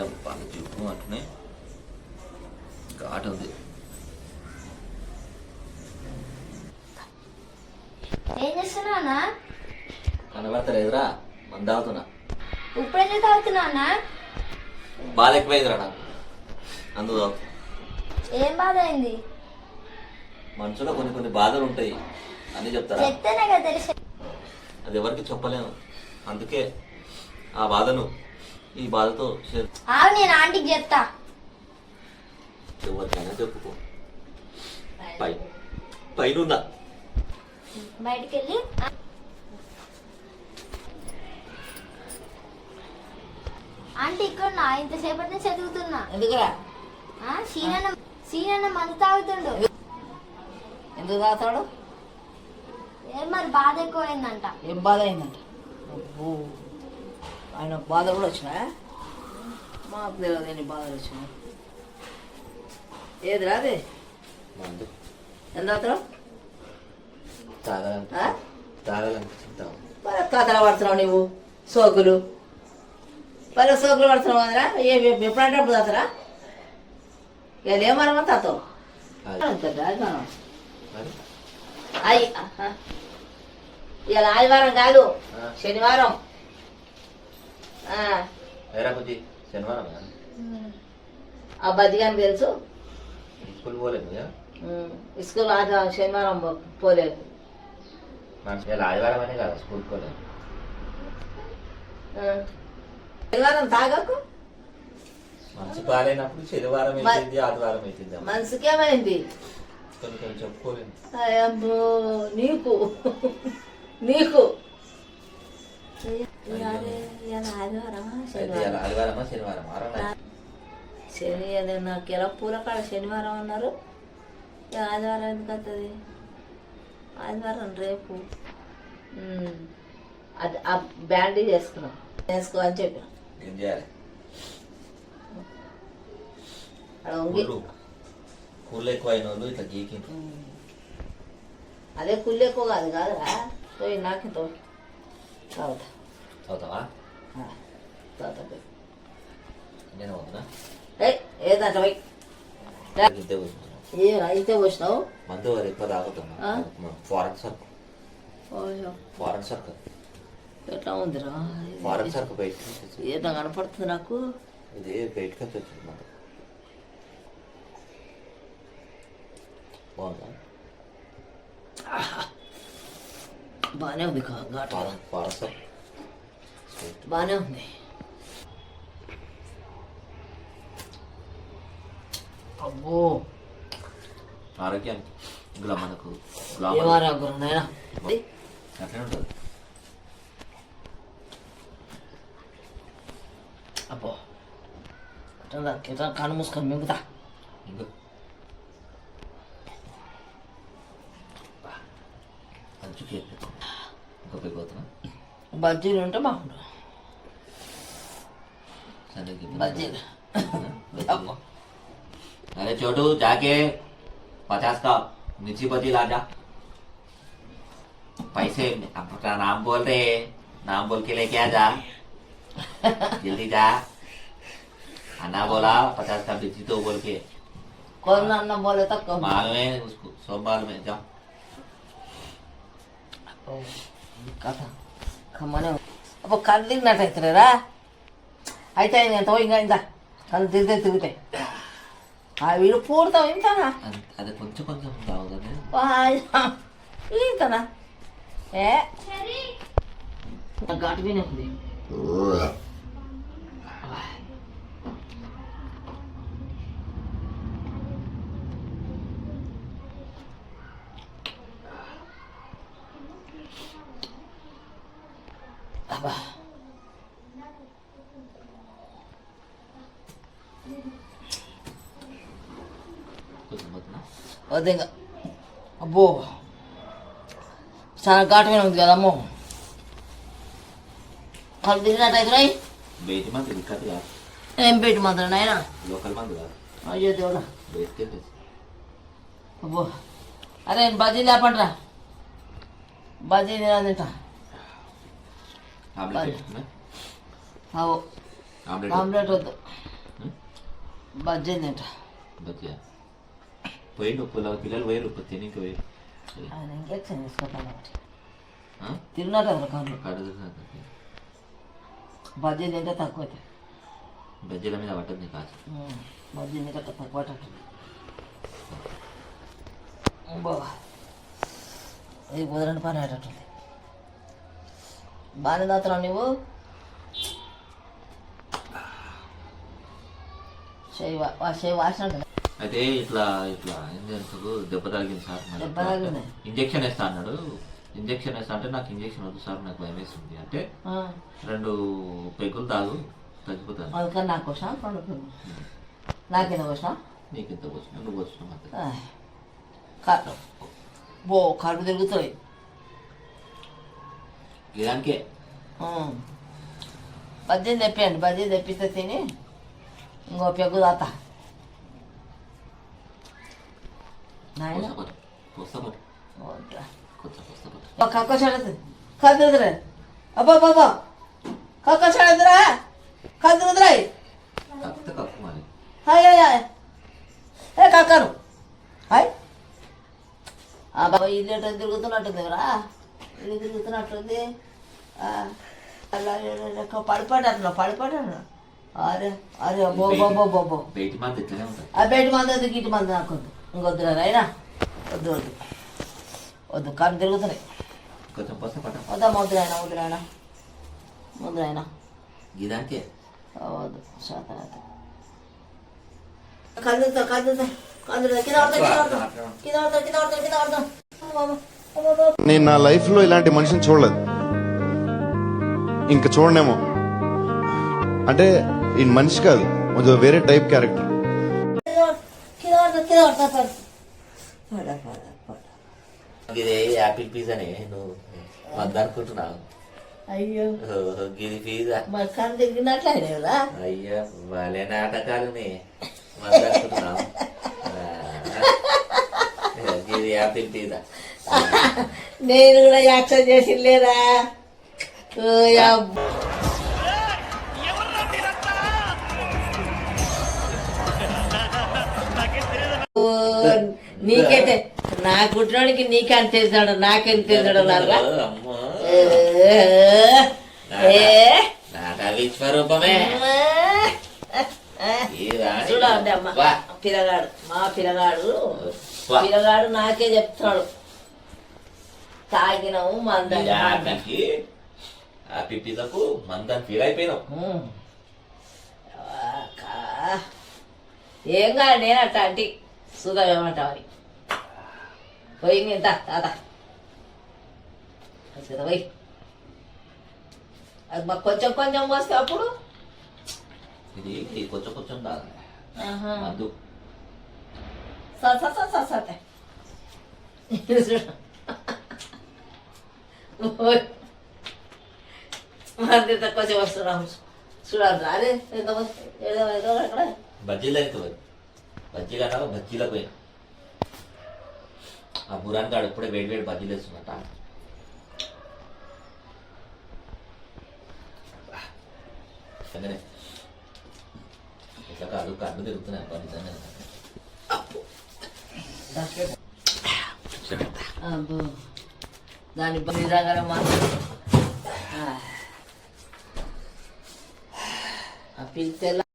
సరే పని చూపు అట్నే ఘాట్ ఉంది. ఏం చేస్తున్నావు అన్న? కనబడతలేదురా మంద తాగుతున్నా. ఇప్పుడు ఎందుకు తాగుతున్నావు అన్న? బాధ ఎక్కువైందిరా నాకు. తాగుతున్నా. ఏం బాధ అయింది? మనసులో కొన్ని కొన్ని బాధలు ఉంటాయి. అని చెప్తారా? చెప్తేనే కదా తెలిసి అది ఎవరికి చెప్పలేము. అందుకే ఆ బాధను ఈ బాధతో ఆవు నేను ఆంటీకి చెప్తా. ఎవరికైనా చెప్పుకో. పై పైన ఉందా బయటికి వెళ్ళి ఆంటీ ఇక్కడ నా ఇంతసేపటి నుంచి చదువుతున్నా. ఎందుకురా? ఆ, సీనన్న సీనన్న మందు తాగుతుండు. ఎందుకు తాగుతాడు? ఏం మరి బాధ ఎక్కువైందంట. ఏం బాధ అయిందంట అబ్బో. ఆయన బాధ కూడా వచ్చినా? మాకు తెలియదు ఎన్ని బాధలు వచ్చినాయి ఏది రాదే ఎంత తాగు. మరి కథలు పడుతున్నావు నువ్వు సోకులు. మరి సోకులు పడుతున్నావు కదరా? ఏ ఎప్పుడంటే అప్పుడు తాతరా? తాతావు? అది. మనం మరి? అయ్యి ఇలా ఆదివారం కాదు. శనివారం. శనివారం? ఆ బతిగాని తెలుసు. స్కూల్ పోలేదు స్కూల్ ఆదివారం శనివారం పోలేదు. ఆదివారం అనే కదా స్కూల్ పోలేదు. శనివారం తాగకు? మనసు బాగాలేనప్పుడు శనివారం అవుతుంది ఆదివారం అవుతుంది. మనసుకేమైంది కొన్ని చెప్పుకోలేదు నీకు. నీకు. ఆదివారమా శనివారం? శని అదే నాకు ఎలా పూలకాడ శనివారం అన్నారు? ఆదివారం ఎందుకు వస్తుంది ఆదివారం రేపు. అది ఆ బ్యాండేజ్ వేసుకున్నాం వేసుకో అని చెప్పిన. ఎక్కువ అయిన వాళ్ళు ఇట్లా. అదే కుళ్ళు ఎక్కువ కాదు కాదురా. పోయి నాకింత తాగుతా. నేను పోయి ఇంతే కూర్చుంటున్నాను ఏ అయితే వచ్చినావు మందు వారు ఎక్కువ తాగుతున్నా? ఫారెన్ సర్క్ ఓయో, ఫారెన్ సర్క్ ఎట్లా ఉందిరా ఫారెన్ సర్క్ బయట ఏదో కనపడుతుంది నాకు ఇది బయటకు వచ్చి వచ్చింది మందు బాగుందా బాగానే ఉంది ఫారెన్ ఫారెన్ సర్క్ బాగానే ఉంది. అబ్బో. ఆరోగ్యానికి ఇలా మనకు ఏం గ్లామర్ ఆరోగ్యం నాయనా ఇది అట్లనే ఉంటుంది. అబ్బో. ఎట్లా ఎట్లా కన్ను మూసుకొని మింగుతా. ఇంకో మంచికి ఇంకో పెరిగిపోతున్నా బజ్జీలు ఉంటే బాగుండు. મસ્જિદ અરે છોટુ જાકે પચાસ का मिर्ची बजी ला जा। पैसे अपना नाम बोल रहे नाम बोल के लेके आ जा। जल्दी जा। अन्ना बोला पचास का मिर्ची तो बोल के। कौन ना अन्ना बोले तक कब माल में उसको सोमवार में जाओ। कथा। खमाने। अब कर दिन ना ठहरे रहा అయితే నేను ఇంకా ఇంత? కళ్ళు తిరిగితే తిరుగుతాయి. ఆ వీడు పూడతావు? ఇంతనా? అది- కొంచెం కొంచెం తాగుతుంది ఇంతనా? ఏ? ఘాటు ఉంది అబ్బా వద్దు ఇంకా అబ్బో. చాలా ఘాటు మీద ఉంది కదమ్మో కళ్ళు తిరిగినట్టు అవుతున్నాయి బయటి మంది ఇక్కడ కాదు. ఏం పెట్టి మాత్రం నాయన? లోకల్ మంది కాదు. అయ్యో దేవుడా. బయటికి అబ్బో. అరే బజ్జీ లేపండ్రా. బజ్జీ? అవు. ఆమ్లెట్ ఆమ్లెట్ వద్దు. బజ్జీలు తింటా బతియా పోయిండు పిల్లలు పిల్లలు పోయారు తినికి పోయారు ఆయన ఇంకెక్షన్ తీసుకుంటాను ఒకటి ఆ? తిన్నట్టు అసలు కళ్ళు? కడుగు బజ్జీలు తింటే తక్కువ బజ్జీల మీద పట్టదు నీకు ఆశ బజ్జీలు తింటే తక్కువ పట్టట్టు బాగా ఇది కుదరని పని అయ్యేటట్టుంది బాగానే తాగుతున్నావు నువ్వు? అయితే ఇట్లా ఇట్లా చేస్తాడు దెబ్బ తగిలింది సార్? ఇంజక్షన్ వేస్తా అన్నాడు. ఇంజక్షన్ వేస్తా అంటే నాకు ఇంజక్షన్ వద్దు సార్ నాకు భయం వేస్తుంది. అంటే రెండు పెగ్గులు తాగు తగ్గిపోతాను. అందుకని నాకు వచ్చిన పండుగ నాకేనా వచ్చిన నీకు ఇంత వచ్చిన నువ్వు వచ్చిన కట్టు బో కడుపు తిరుగుతుంది. ఇదానికే. బజ్జీలు తెప్పియండి బజ్జీలు తెప్పిస్తే తిని ఇంకో పెగ్గు తాత కక్క చెడదు కద్దురా అబ్బా బాబా కక్క చెడదురా మరి హాయ్ హాయ్ హాయ్ ఏ కక్కను హాయ్ ఆ బాబా ఇల్లు ఎట్లా తిరుగుతున్నట్టుంది రా ఇల్లు తిరుగుతున్నట్టుంది అలా పడిపడ్డా పడిపడ్డా అరే అరే బో బో బో బో బో. బయటి మంది ఇట్లనే ఉంటుంది? ఆ బయట మంది గిటి మంది నాకు వద్దు ఇంకొద్దురా అయినా వద్దు వద్దు. వద్దు కళ్ళు తిరుగుతున్నాయి. కొంచెం పట్ట. వద్దా ముద్రాయన ముద్రాయన ముద్రాయన ఇదానికే వద్దు శాతం కదులుతా కదులుతా కదులుతా కింద పడతా కింద పడతా. కింద పడతా కింద పడతా కింద పడతా. నేను నా లైఫ్లో ఇలాంటి మనిషిని చూడలేదు. ఇంకా చూడనేమో. అంటే ఈ మనిషి కాదు కొంచెం వేరే టైప్ క్యారెక్టర్ ఇది యాపిల్ పిజ్జానే నువ్వు వద్ద అనుకుంటున్నావు అయ్యో మరి కన్ను తిరిగినట్లు అయినా కదా అయ్యో భలే నాటకాలుని గిది యాపిల్ పిజ్జా నేను కూడా యాక్షన్ చేసి లేరా నీకైతే నా కుట్టినోడికి నీకే అంత తెలిసాడు నాకేం తెలిసాడు లాగా అమ్మో. ఏ? నాట విశ్వరూపమే. చూడండి అమ్మ. పిల్లగాడు. మా పిల్లగాడు. పిల్లగాడు నాకే ఈ మందని యాపిల్కి యాపిల్ పిజ్జాకు మందని ఫీల్ అయిపోయినావు. ఏం కాదు నేను అట్ట అంటే సుధా ఏమంటావు అని. పోయి ఇంత తాత కదా పోయి అది మాకు కొంచెం కొంచెం పోస్తే అప్పుడు ఇది కొంచెం కొంచెం కాదు ఆహా. మందు స- స- స- స- సతే. ఇంత కొంచెం వస్తున్నాము చూడండి అరే ఎంత ఏదో ఏదో అక్కడ బజ్జీలు అయితే బజ్జీలు అన్నా బజ్జీలకు పోయినా ఆ బురాన్ గాడు ఇప్పుడే వేడి వేడి బజ్జీలు వేస్తున్నట్ట నిజంగానే ఇట్లా కాదు కళ్ళు తిరుగుతున్నాయి అబ్బా నిజంగానే అబ్బో దాని నిజంగానే మాత్రం ఆ పిలిచేలా